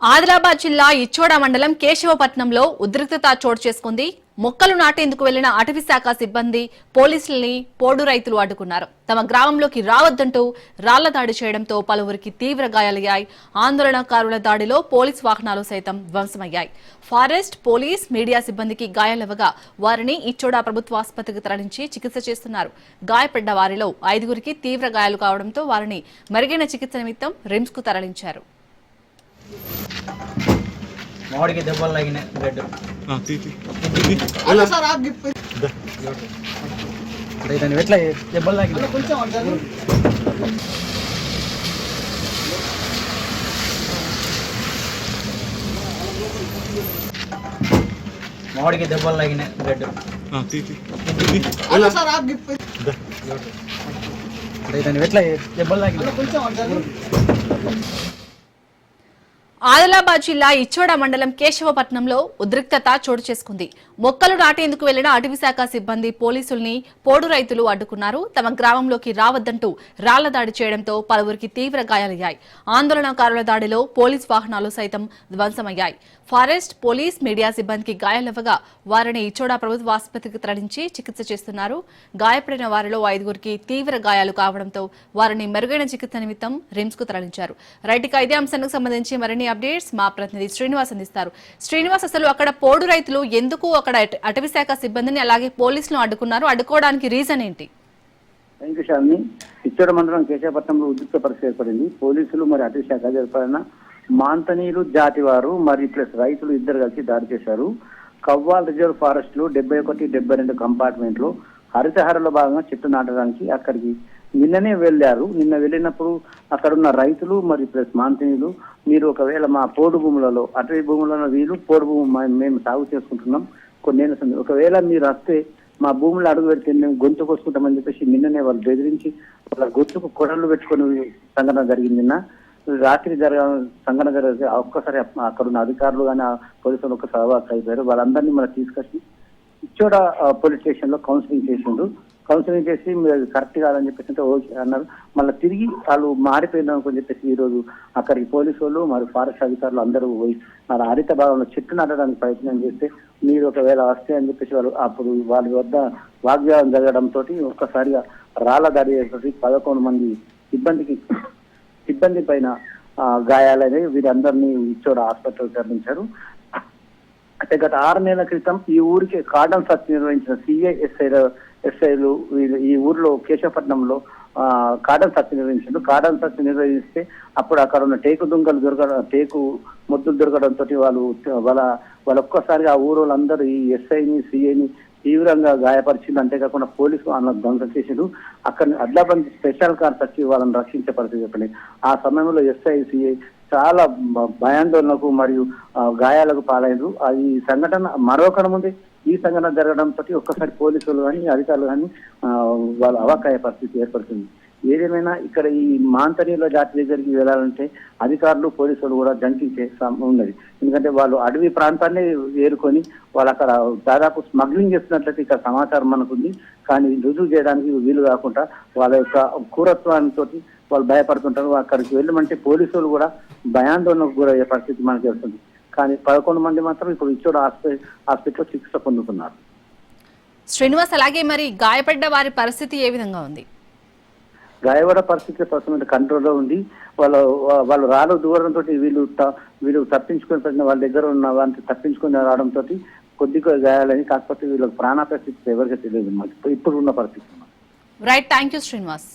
ఆదిలాబాద్ జిల్లా ఇచ్చోడ మండలం కేశవపట్నంలో ఉద్రిక్తత చోటు చేసుకుంది. మొక్కలు నాటేందుకు వెళ్ళిన అటవీ శాఖ సిబ్బంది పోలీసుల్ని పోడు రైతులు అడ్డుకున్నారు. తమ గ్రామంలోకి రావద్దంటూ రాళ్ళ దాడి చేయడంతో పలువురికి తీవ్ర గాయాలయ్యాయి. ఆందోళనకారుల దాడిలో పోలీస్ వాహనాలు సైతం ధ్వంసమయ్యాయి. ఫారెస్ట్ పోలీస్ మీడియా సిబ్బందికి గాయాలవ్వగా వారిని ఇచ్చోడ ప్రభుత్వ ఆసుపత్రికి తరలించి చికిత్స చేస్తున్నారు. గాయపడ్డ వారిలో ఐదుగురికి తీవ్ర గాయాలు కావడంతో వారిని మెరుగైన చికిత్స నిమిత్తం రిమ్స్కు తరలించారు. मोड़ के दबल लगी ने ब्रेड हाँ ती ती अरे सर आप गिफ्ट दे दे वेट ले दबल लगी ने कुछ और कर मोड़ के दबल लगी ने ब्रेड हाँ ती ती अरे सर आप गिफ्ट दे दे वेट ले दबल लगी ने कुछ और ఆదిలాబాద్ జిల్లా ఇచ్చోడ మండలం కేశవపట్నంలో ఉద్రిక్తత చోటు చేసుకుంది. మొక్కలు నాటేందుకు వెళ్ళిన అటవీ శాఖ సిబ్బంది పోలీసుల్ని పోడు రైతులు అడ్డుకున్నారు. తమ గ్రామంలోకి రావద్దంటూ రాళ్ళ దాడి చేయడంతో పలువురికి తీవ్ర గాయాలయ్యాయి. ఆందోళనకారుల దాడిలో పోలీస్ వాహనాలు సైతం ధ్వంసమయ్యాయి. ఫారెస్ట్ పోలీస్ మీడియా సిబ్బందికి గాయాలవ్వగా వారిని ఇచ్చోడ ప్రభుత్వ ఆసుపత్రికి తరలించి చికిత్స చేస్తున్నారు. గాయపడిన వారిలో ఐదుగురికి తీవ్ర గాయాలు కావడంతో వారిని మెరుగైన చికిత్స నిమిత్తం రిమ్స్కు తరలించారు. రైట్ ఇక ఇదే అంశానికి సంబంధించి మరిన్ని అప్డేట్స్ మా ప్రతినిధి శ్రీనివాస్ అందిస్తారు. శ్రీనివాస్ అసలు అక్కడ పోడు రైతులు ఎందుకు అక్కడ అటవీ శాఖ సిబ్బందిని అలాగే పోలీసులను అడ్డుకున్నారు? అడ్డుకోవడానికి రీజన్ ఏంటి? థ్యాంక్ యూ ఇచ్చోడ మండలం కేశాపట్నంలో ఉద్రిక్త పరిస్థితి ఏర్పడింది. పోలీసులు మరి అటవీ శాఖ జరిపాలన్న మాంతనీయులు జాతి వారు మరి ప్లస్ రైతులు ఇద్దరు కలిసి దాడి చేశారు. కవ్వాల్ రిజర్వ్ ఫారెస్ట్లో డెబ్బై ఒకటి డెబ్బై రెండు కంపార్ట్మెంట్లో హరితహారంలో భాగంగా చెట్టు నాటడానికి అక్కడికి నిన్ననే వెళ్ళారు. నిన్న వెళ్ళినప్పుడు అక్కడ ఉన్న రైతులు మరి ప్లస్ మాంతనీయులు మీరు ఒకవేళ మా పోడు భూములలో అటవీ భూములలో వీళ్ళు పోడు భూమి మేము సాగు చేసుకుంటున్నాం. కొన్ని సంది ఒకవేళ మీరు వస్తే మా భూములు అడుగు పెడితే మేము గొంతు కోసుకుంటామని చెప్పేసి నిన్ననే వాళ్ళు బెదిరించి వాళ్ళ గొంతుకు కొడలు పెట్టుకుని సంఘటన జరిగింది నిన్న. రాత్రి జరగ సంఘటన జరిగితే ఒక్కసారి అక్కడ ఉన్న అధికారులు కానీ పోలీసులు ఒక్కసారి అయిపోయారు. వాళ్ళందరినీ మనం తీసుకొచ్చి ఇచ్చోడ పోలీస్ స్టేషన్లో కౌన్సిలింగ్ చేసిండు కౌన్సిలింగ్ చేసి మీరు కరెక్ట్ కాదని చెప్పేసి అంటే ఓకే అన్నారు. మళ్ళీ తిరిగి వాళ్ళు మారిపోయినాం అని చెప్పేసి ఈ రోజు అక్కడికి పోలీసు వాళ్ళు మరి ఫారెస్ట్ అధికారులు అందరూ పోయి మరి హరిత భాగంలో చెట్టు నాటడానికి ప్రయత్నం చేస్తే మీరు ఒకవేళ వస్తే అని చెప్పేసి వాళ్ళు అప్పుడు వాళ్ళ వద్ద వాగ్వాదం జరగడంతో ఒక్కసారిగా రాళ్ళ దాడి చేసేసి పదకొండు మంది సిబ్బందికి సిబ్బంది పైన గాయాలనేవి వీరందరినీ ఇచ్చోడ హాస్పిటల్ తరలించారు. అంటే గత ఆరు నెలల క్రితం ఈ ఊరికి కార్డన్ సర్చ్ నిర్వహించిన సిఐ ఎస్ఐ ఎస్ఐలు ఈ ఊర్లో కేశవపట్నంలో కాటన్ కార్డన్ సర్చ్ నిర్వహించారు. కాటన్ సర్చ్ నిర్వహిస్తే అప్పుడు అక్కడ ఉన్న టేకు దుంగలు దొరకడం టేకు ముద్దులు దొరకడంతో వాళ్ళు వాళ్ళ వాళ్ళ ఒక్కసారిగా ఆ ఊరు వాళ్ళందరూ ఈ ఎస్ఐని సిఐని తీవ్రంగా గాయపరిచింది అంతేకాకుండా పోలీసు వాళ్ళని ధ్వంసం చేసిండు అక్కడ అడ్లాబంద్ స్పెషల్ కార్ వచ్చి వాళ్ళని రక్షించే పరిస్థితి చెప్పండి ఆ సమయంలో ఎస్ఐ సిఐ చాలా భయాందోళనకు మరియు గాయాలకు పాలైదు అది సంఘటన మరొకడ ముందు ఈ సంఘటన జరగడంతో ఒక్కసారి పోలీసులు కానీ అధికారులు కానీ వాళ్ళ అవాకాయ పరిస్థితి ఏర్పడుతుంది. ఏదేమైనా ఇక్కడ ఈ మాంతనీయుల జాతి దగ్గరికి వెళ్ళాలంటే అధికారులు పోలీసులు కూడా జంకించే ఉన్నది. ఎందుకంటే వాళ్ళు అడవి ప్రాంతాన్ని ఏరుకొని వాళ్ళు అక్కడ దాదాపు స్మగ్లింగ్ చేస్తున్నట్లయితే ఇక్కడ సమాచారం మనకుంది. కానీ రుజువు చేయడానికి వీలు కాకుండా వాళ్ళ యొక్క క్రూరత్వంతో వాళ్ళు భయపడుతుంటారు. అక్కడికి వెళ్ళమంటే పోలీసులు కూడా భయాందోళనకు గురయ్యే పరిస్థితి మనకు వస్తుంది. కానీ పదకొండు మంది మాత్రం ఇప్పుడు ఇచ్చోడు హాస్పిటల్ హాస్పిటల్లో చికిత్స పొందుతున్నారు. శ్రీనివాస్ అలాగే మరి గాయపడ్డ వారి పరిస్థితి ఏ విధంగా ఉంది? గాయపడ పరిస్థితి ప్రస్తుతం కంట్రోల్లో ఉంది. వాళ్ళు వాళ్ళు రాళ్ళు దూరంతో వీళ్ళు వీళ్ళు తప్పించుకొని పెట్టిన వాళ్ళ దగ్గర ఉన్న వాళ్ళని తప్పించుకొని రావడంతో కొద్దిగా గాయాలని కాకపోతే వీళ్ళకి ప్రాణాపాయ స్థితి ఎవరికి తెలియదు ఇప్పుడు ఉన్న పరిస్థితి. Right thank you Srinivas